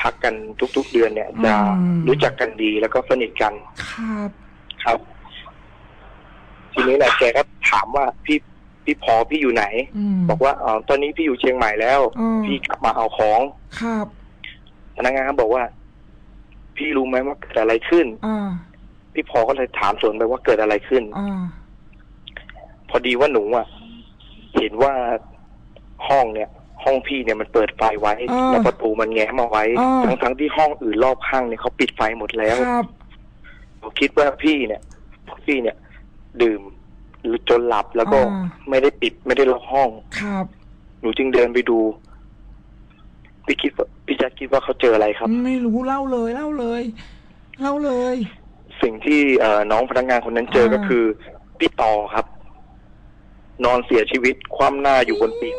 Speaker 2: พักกันทุก ๆ เดือนเนี่ย จะ
Speaker 1: อืม
Speaker 2: รู้จักกันดีแล้วก็สนิทกัน
Speaker 1: ครับ
Speaker 2: ครับ ทีนี้เนี่ยแกก็ถามว่าพี่พี่พอพี่อยู่ไหน
Speaker 1: อืม
Speaker 2: บอกว่าอ๋อตอนนี้พี่อยู่เชียงใหม่แล้ว
Speaker 1: อืม
Speaker 2: พี่กลับมาเอาของ
Speaker 1: ครับ
Speaker 2: พนักงานก็บอกว่า พี่รู้ไหมว่าเกิดอะไรขึ้น
Speaker 1: อ่า
Speaker 2: พี่พอก็เลยถามสวนไปว่าเกิดอะไรขึ้น
Speaker 1: อ่า
Speaker 2: พอดีว่าหนูอะ เห็นว่าห้องเนี่ย ห้องพี่เนี่ยมันเปิดไฟไว้
Speaker 1: อ่า
Speaker 2: แล้วประตูมันแง้มเอาไว้
Speaker 1: อ่า
Speaker 2: ทั้งทั้งๆที่ห้องอื่นรอบข้างเนี่ยเขาปิดไฟหมดแล้ว
Speaker 1: ครับ
Speaker 2: หนูคิดว่าพี่เนี่ยพี่เนี่ย ดื่มหรือจนหลับแล้วก็
Speaker 1: อ่า
Speaker 2: ไม่ได้ปิดไม่ได้ล็อกห้อง
Speaker 1: ครับ
Speaker 2: หนูจึงเดินไปดู พี่คิดว่าพี่แจ๊คคิดว่าเขาเจออะไรครับ
Speaker 1: ไม่รู้เล่าเลยเล่าเลย เล่าเลย
Speaker 2: สิ่งที่เอ่อน้องพนักงานคนนั้นเจอก็
Speaker 1: อ่า
Speaker 2: คือพี่ต่อครับ นอนเสียชีวิตคว่ำหน้าอยู่บนเตียง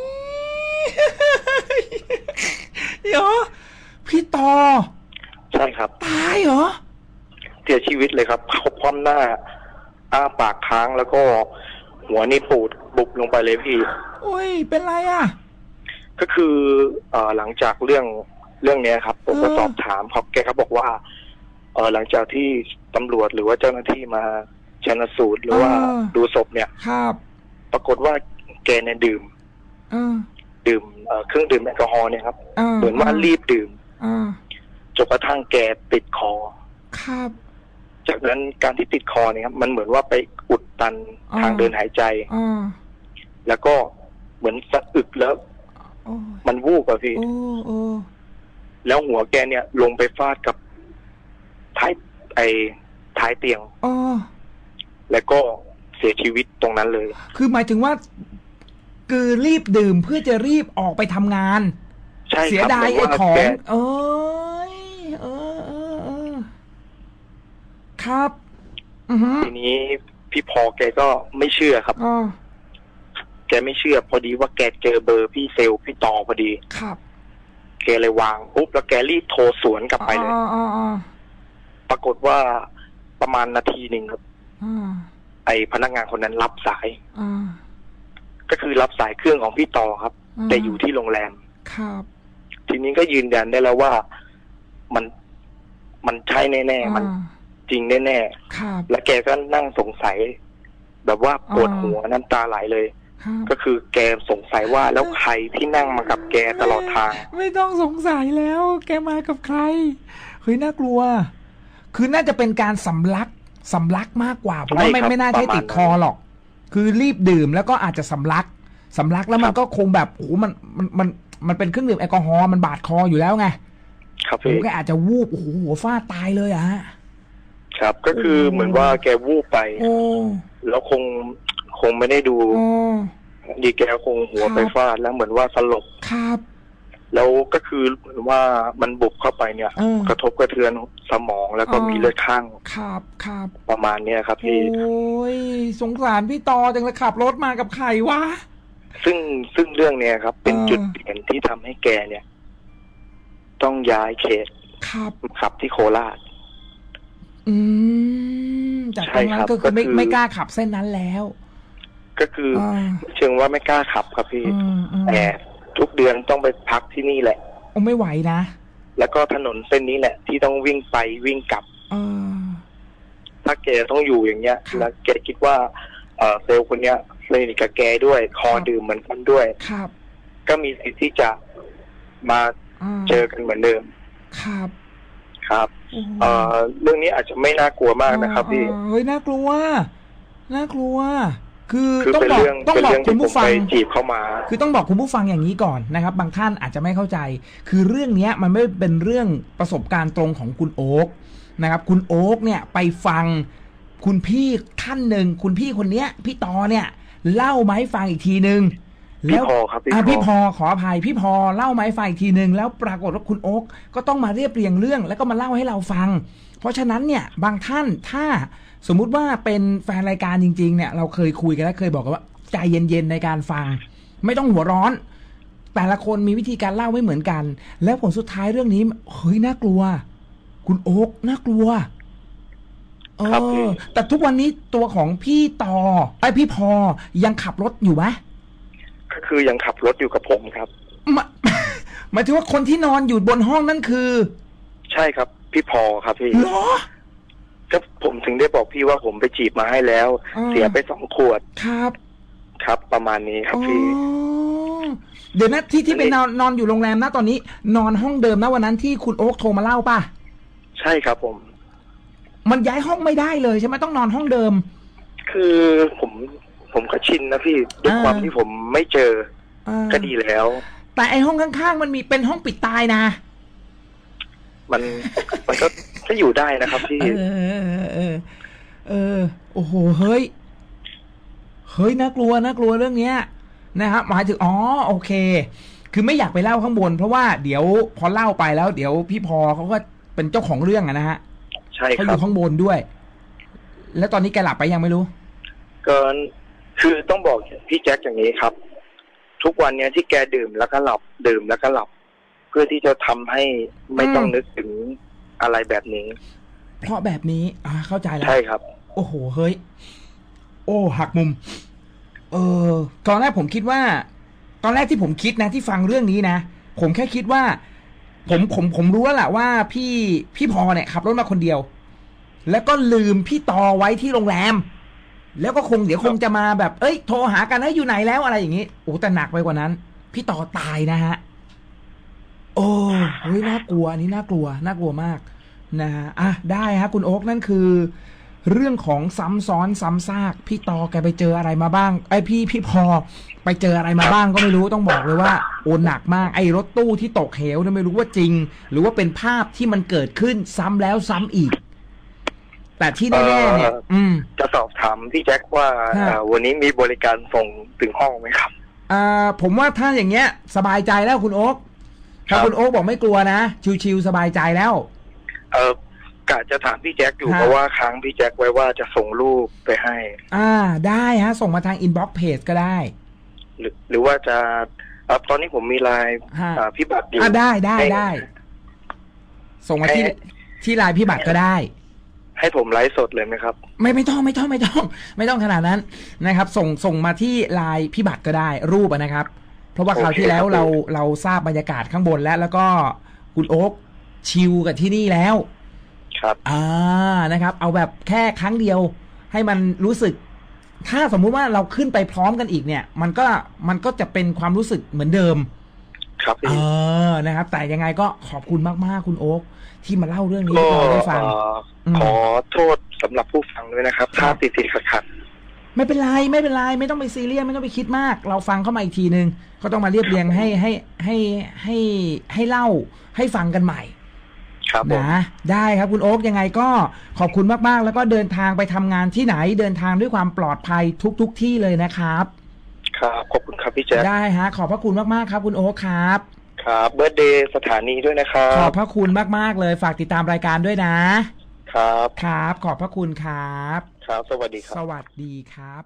Speaker 1: เดี๋ยวพี่ต่อ
Speaker 2: ใช่ครับ
Speaker 1: ตายเหรอ
Speaker 2: เสียชีวิตเลยครับเขาคว่ำหน้า อ้าปากค้างแล้วก็ หัวนี่ปูดบุบลงไปเลยพี่
Speaker 1: โอ้ย เป็นไรอะ
Speaker 2: ก็คือเอ่อหลังจากเรื่องเรื่องเนี้ยครับ ผมก็
Speaker 1: เออ
Speaker 2: สอบถามเขาแกเขาบอกว่าเออหลังจากที่ ตำรวจหรือว่าเจ้าหน้าที่มาชนสูตรหรือว่า ดูศพเนี่ย
Speaker 1: ครับ
Speaker 2: ปรากฏว่าแกเนี่ยดื่ม
Speaker 1: เออ
Speaker 2: ดื่มเอ่อเครื่องดื่มแอลกอฮอล์เนี่ยครับ
Speaker 1: เออ
Speaker 2: เหมือนว่ารีบดื่ม
Speaker 1: เออ
Speaker 2: จนกระทั่งแกติดคอ
Speaker 1: ครับ
Speaker 2: จากนั้นการที่ติดคอเนี่ยครับมันเหมือนว่าไปอุดตัน
Speaker 1: อ่า
Speaker 2: ทางเดินหายใจ
Speaker 1: เออ
Speaker 2: แล้วก็เหมือนสะอึกแล้ว
Speaker 1: โอ้ย
Speaker 2: มันวูบอะพี่
Speaker 1: โอ้โอ้
Speaker 2: แล้วหัวแกเนี่ยลงไปฟาดกับท้ายไอ้ ท้ายเตียง
Speaker 1: โอ้
Speaker 2: แล้วก็เสียชีวิตตรงนั้นเลย
Speaker 1: คือหมายถึงว่า คือรีบดื่มเพื่อจะรีบออกไปทำงาน
Speaker 2: ใช่
Speaker 1: เสีย
Speaker 2: ครับ
Speaker 1: ดาย
Speaker 2: เหมื
Speaker 1: ไอ้
Speaker 2: นว่า
Speaker 1: ของ
Speaker 2: แก
Speaker 1: เอ้ยเออเออเออครับ อือฮึ
Speaker 2: ทีนี้พี่พอแกก็ไม่เชื่อครับ
Speaker 1: อ๋อ
Speaker 2: แกไม่เชื่อ พอดีว่าแกเจอเบอร์พี่เซลลพี่ตอพอดี
Speaker 1: ครับ
Speaker 2: แกเลยวางปุ๊บแล้วแกรีบโทรสวนกลับไปเลย
Speaker 1: อ๋ออ๋ออ๋อ
Speaker 2: ปรากฏว่า ประมาณนาทีหนึ่งครับ
Speaker 1: อ๋อ
Speaker 2: ไอพนักงานคนนั้นรับสาย
Speaker 1: อ๋อ
Speaker 2: ก็คือรับสายเครื่องของพี่ต่อครับ แต่อยู่ที่โรงแรม
Speaker 1: ครับ
Speaker 2: ทีนี้ก็ยืนยันได้แล้วว่ามันมันใช่แน่ๆมัน
Speaker 1: อ่า
Speaker 2: จริงแน่
Speaker 1: ครับ
Speaker 2: ๆและแกก็นั่งสงสัย แบบว่าปวด
Speaker 1: อ่า
Speaker 2: หัวน้ำตาไหลเลย
Speaker 1: ครับ
Speaker 2: ก็คือแกสงสัยว่าแล้วใครที่นั่งมากับแกตลอดทาง
Speaker 1: ไม่ต้องสงสัยแล้ว แกมากับใครเฮ้ยน่ากลัว คือน่าจะเป็นการสำลักสำลักมากกว่าผมว่า
Speaker 2: ใช่
Speaker 1: ไม่
Speaker 2: ครับ
Speaker 1: ไม่น่าใช่
Speaker 2: ประมาณ
Speaker 1: ติดคอหรอก คือรีบดื่มแล้วก็อาจจะสำลักสำลักแล้วมัน
Speaker 2: ครับ
Speaker 1: ก็คงแบบโอ้โหมันมันมันมันเป็นเครื่องดื่มแอลกอฮอล์มันบาดคออยู่แล้วไง
Speaker 2: ครับ
Speaker 1: โอ้โห
Speaker 2: พี่
Speaker 1: แกอาจจะวูบโอ้โหหัวฟาดตายเลยอะฮะ
Speaker 2: ครับ ก็คือ
Speaker 1: โอ้
Speaker 2: เหมือนว่าแกวูบไป
Speaker 1: โอ้
Speaker 2: แล้วคงคงไม่ได้ดู
Speaker 1: โอ้
Speaker 2: ดีแกคงหัว
Speaker 1: ครับ
Speaker 2: ไปฟาดแล้วเหมือนว่าสลบ
Speaker 1: ครับ
Speaker 2: แล้วก็คือเหมือนว่ามันบุกเข้าไปเนี่ย
Speaker 1: เออก
Speaker 2: ระทบกระเทือนสมองแล้วก็
Speaker 1: อ่ามี
Speaker 2: มีเลือดข้าง
Speaker 1: ครับครับ
Speaker 2: ประมาณเนี้ยครับ
Speaker 1: โอ้
Speaker 2: พี่
Speaker 1: ยสงสารพี่ต่อจังเลยขับรถมากับใครวะ
Speaker 2: ซึ่งซึ่งเรื่องเนี้ยครับ เป็น
Speaker 1: อ่า
Speaker 2: จุดเปลี่ยนที่ทำให้แกเนี่ย ต้องย้ายเขต
Speaker 1: ครับ
Speaker 2: มาขับที่โคราช
Speaker 1: อืมจากต
Speaker 2: ใช่
Speaker 1: รงนั้
Speaker 2: ครั
Speaker 1: น
Speaker 2: บ
Speaker 1: ก็คือไม่
Speaker 2: ก็คือ
Speaker 1: ไม่กล้าขับเส้นนั้นแล้ว
Speaker 2: ก็คืออ
Speaker 1: อ่า
Speaker 2: เชิงว่าไม่กล้าขับครับพี่
Speaker 1: อืมอืม
Speaker 2: แต่ ทุกเดือนต้องไปพักที่นี่แหละ
Speaker 1: โอ้ไม่ไหวนะ
Speaker 2: แล้วก็ถนนเส้นนี้แหละ ที่ต้องวิ่งไปวิ่งกลับ
Speaker 1: เออ
Speaker 2: ถ้าแกต้องอยู่อย่างเงี้ย
Speaker 1: ครับ
Speaker 2: แล้วแกคิดว่า เออเซลล์คนเนี้ยสนิทกับแกด้วย คอ
Speaker 1: ครับ
Speaker 2: ดื่มเหมือนกันด้วย
Speaker 1: ครับ
Speaker 2: ก็มีสิทธิ์ที่จะมา
Speaker 1: อ่า
Speaker 2: เจอกันเหมือนเดิม
Speaker 1: ครับ
Speaker 2: ครับ
Speaker 1: โอ้โห
Speaker 2: เอ่อเรื่องนี้อาจจะไม่น่ากลัวมากนะครับพี่
Speaker 1: อ่าเฮ้ยน่ากลัว น่ากลัว คือ
Speaker 2: คือ
Speaker 1: ต้อง
Speaker 2: เป็น
Speaker 1: บอก
Speaker 2: เรื่อง
Speaker 1: ต้อง
Speaker 2: เป็น
Speaker 1: บอก
Speaker 2: เรื่อง
Speaker 1: คุ
Speaker 2: ที่
Speaker 1: ณ
Speaker 2: ผม
Speaker 1: ผู้ฟั
Speaker 2: ไป
Speaker 1: ง
Speaker 2: จีบเข้ามา
Speaker 1: คือต้องบอกคุณผู้ฟังอย่างนี้ก่อนนะครับ บางท่านอาจจะไม่เข้าใจ คือเรื่องเนี้ยมันไม่เป็นเรื่องประสบการณ์ตรงของคุณโอ๊กนะครับ คุณโอ๊กเนี่ยไปฟังคุณพี่ท่านหนึ่งคุณพี่คนเนี้ย พี่ตอเนี่ย เล่ามาให้ฟังอีกทีหนึ่ง
Speaker 2: พี่พอครับพี่
Speaker 1: อะ
Speaker 2: พอ
Speaker 1: พี่พอขออภัยพี่พอเล่ามาให้ฟังอีกทีหนึ่งแล้วปรากฏว่าคุณโอ๊กก็ต้องมาเรียบเรียงเรื่อง แล้วก็มาเล่าให้เราฟัง เพราะฉะนั้นเนี่ยบางท่านถ้า สมมุติว่าเป็นแฟนรายการจริง ๆ เนี่ย เราเคยคุยกันแล้วเคยบอกกันว่าใจเย็นๆในการฟัง ไม่ต้องหัวร้อน แต่ละคนมีวิธีการเล่าไม่เหมือนกัน แล้วผลสุดท้ายเรื่องนี้เฮ้ยน่ากลัว คุณโอ๊กน่ากลัวเอ
Speaker 2: ครับพี่
Speaker 1: อแต่ทุกวันนี้ตัวของพี่ต่อไอยพี่พอยังขับรถอยู่ไหม
Speaker 2: ก็คือยังขับรถอยู่กับผมครับ
Speaker 1: หมายหมายถึงว่าคนที่นอนอยู่บนห้องนั่นคือ
Speaker 2: ใช่ครับ พี่พอครับพี่
Speaker 1: เหรอ
Speaker 2: ก็ผมถึงได้บอกพี่ว่าผมไปจีบมาให้แล้ว
Speaker 1: อ่า
Speaker 2: เสียไปสองขวด
Speaker 1: ครับ
Speaker 2: ครับ ประมาณนี้ครับพี่
Speaker 1: อ๋อเดี๋ยวนะที่ที่
Speaker 2: อัน
Speaker 1: ไป
Speaker 2: นี้
Speaker 1: นอนนอนอยู่โรงแรมนะตอนนี้ นอนห้องเดิมนะวันนั้นที่คุณโอ๊คโทรมาเล่าป่ะ
Speaker 2: ใช่ครับผม
Speaker 1: มันย้ายห้องไม่ได้เลยใช่ไหมต้องนอนห้องเดิม
Speaker 2: คือผมผมก็ชินนะพี่ด้วย
Speaker 1: อ่า
Speaker 2: ความที่ผมไม่เจอ
Speaker 1: อ่า
Speaker 2: ก็ดีแล้ว
Speaker 1: แต่ไอห้องข้างๆ มันมีเป็นห้องปิดตายนะ
Speaker 2: มัน มันก็ ก็อยู่ได้นะครับพี่
Speaker 1: เออ เออ เออ โอ้โห เฮ้ย เฮ้ย น่ากลัว น่ากลัวเรื่องเนี้ย นะครับหมายถึง อ๋อ โอเค คือไม่อยากไปเล่าข้างบน เพราะว่าเดี๋ยวพอเล่าไปแล้ว เดี๋ยวพี่พอเขาก็เป็นเจ้าของเรื่องอะนะฮะ
Speaker 2: ใช่
Speaker 1: เขา
Speaker 2: ค
Speaker 1: อ
Speaker 2: รับ
Speaker 1: ยู่ข้างบนด้วย แล้วตอนนี้แกหลับไปยังไม่รู้
Speaker 2: ก็คือต้องบอกพี่แจ็คอย่างนี้ครับ ทุกวันเนี้ยที่แกดื่มแล้วก็หลับ ดื่มแล้วก็หลับ เพื่อที่จะทำให้ไม่ต้อง
Speaker 1: อืม
Speaker 2: นึกถึง อะไรแบบนี้
Speaker 1: เพราะแบบนี้ อ่า เข้าใจแล้ว
Speaker 2: ใช่ครับ
Speaker 1: โอ้โหเฮ้ย โอ้หักมุม เออตอนแรกผมคิดว่า ตอนแรกที่ผมคิดนะ ที่ฟังเรื่องนี้นะผมแค่คิดว่า ผมผมผมรู้แล้วแหละว่าพี่พี่พอเนี่ยขับรถมาคนเดียว แล้วก็ลืมพี่ตอไว้ที่โรงแรม แล้วก็คงเดี๋ยวคงจะมาแบบ เอ้ยโทรหากันเฮ้ยอยู่ไหนแล้วอะไรอย่างงี้โอ้แต่หนักไปกว่านั้น พี่ต่อตายนะฮะ โอ้เฮ้ยน่ากลัวอันนี้น่ากลัว น่ากลัวมาก นะฮะอะได้ฮะคุณโอ๊กนั่นคือ เรื่องของซ้ำซ้อนซ้ำซากพี่ตอแกไปเจออะไรมาบ้าง ไอยพี่พี่พอไปเจออะไรมาบ้างก็ไม่รู้ต้องบอกเลยว่าโอนหนักมากไอ้รถตู้ที่ตกเหวเนี่ยไม่รู้ว่าจริง หรือว่าเป็นภาพที่มันเกิดขึ้นซ้ำแล้วซ้ำอีก แต่ที่แน่ๆเนี่ย
Speaker 2: เอ่อ
Speaker 1: อืม
Speaker 2: จะสอบถามพี่แจ็คว่า
Speaker 1: ฮะ
Speaker 2: เอ่อวันนี้มีบริการส่งถึงห้องไหมครับ
Speaker 1: อ่าผมว่าถ้าอย่างเงี้ย สบายใจแล้วคุณโอ๊กถ้า
Speaker 2: ครับ
Speaker 1: คุณโอ๊กบอกไม่กลัวนะ ชิวๆสบายใจแล้ว
Speaker 2: เออกะจะถามพี่แจ็คอยู่
Speaker 1: ฮะ
Speaker 2: เพราะว่าค้างพี่แจ็คไว้ว่าจะส่งรูปไปให้
Speaker 1: อ่าได้ฮะ ส่งมาทางอินบ็อกซ์เพจก็ได้
Speaker 2: หรือหรือว่าจะเอ่อตอนนี้ผมมีไลน์
Speaker 1: ฮะ
Speaker 2: อ่าพี่บัตรอยู่
Speaker 1: อ่าได้ได้
Speaker 2: ให้
Speaker 1: ได้ ส่งมาที่
Speaker 2: ให้
Speaker 1: ที่ไลน์พี่บัตรก็ได้
Speaker 2: ให้ผมไลฟ์สดเลยไหมครับ
Speaker 1: ไม่ไม่ต้องไม่ต้องไม่ต้อง ไม่ต้องขนาดนั้นนะครับ ส่งส่งมาที่ไลน์พี่บัตรก็ได้รูปอะนะครับ เพราะว่า
Speaker 2: โอเค
Speaker 1: คราวที่แล้ว
Speaker 2: ครับ
Speaker 1: เราเราทราบบรรยากาศข้างบนแล้ว แล้วก็คุณโอ๊ก ชิลกับที่นี่แล้ว
Speaker 2: ครับ
Speaker 1: อ่านะครับ เอาแบบแค่ครั้งเดียว ให้มันรู้สึก ถ้าสมมุติว่าเราขึ้นไปพร้อมกันอีกเนี่ย มันก็มันก็จะเป็นความรู้สึกเหมือนเดิม
Speaker 2: ครับ
Speaker 1: เอ
Speaker 2: พี่
Speaker 1: อนะครับ แต่ยังไงก็ขอบคุณมากๆคุณโอ๊กที่มาเล่าเรื่องนี้
Speaker 2: ก็
Speaker 1: ให้เราได้ฟัง
Speaker 2: เอ่ออ
Speaker 1: ม
Speaker 2: ขอโทษสำหรับผู้ฟังด้วยนะครับ
Speaker 1: ครั
Speaker 2: ถ้า
Speaker 1: บ
Speaker 2: ติดติดขัดขัด
Speaker 1: ไม่เป็นไรไม่เป็นไรไม่ต้องไปซีเรียสไม่ต้องไปคิดมาก เราฟังเข้ามาอีกทีนึงก็ต้องมาเรียบเรียงให้ให้ให้ให้ให้เล่าให้ฟังกันใหม่
Speaker 2: ครับผม
Speaker 1: นะได้ครับคุณโอ๊กยังไงก็ขอบคุณมากๆ แล้วก็เดินทางไปทำงานที่ไหนเดินทางด้วยความปลอดภัยทุก ๆทที่เลยนะครับ
Speaker 2: ครับขอบคุณครับพี่แจ็ค
Speaker 1: ได้ฮะขอบพระคุณมากๆครับคุณโอ๊กครับ
Speaker 2: ครับเบิร์ดเดย์สถานีด้วยนะครั
Speaker 1: ขอบบพระคุณมากๆเลยฝากติดตามรายการด้วยนะ
Speaker 2: ครับ
Speaker 1: ครับ ขอบพระคุณครับ
Speaker 2: ครับ สวัสดีค
Speaker 1: ส
Speaker 2: รับ
Speaker 1: วัสดีครับ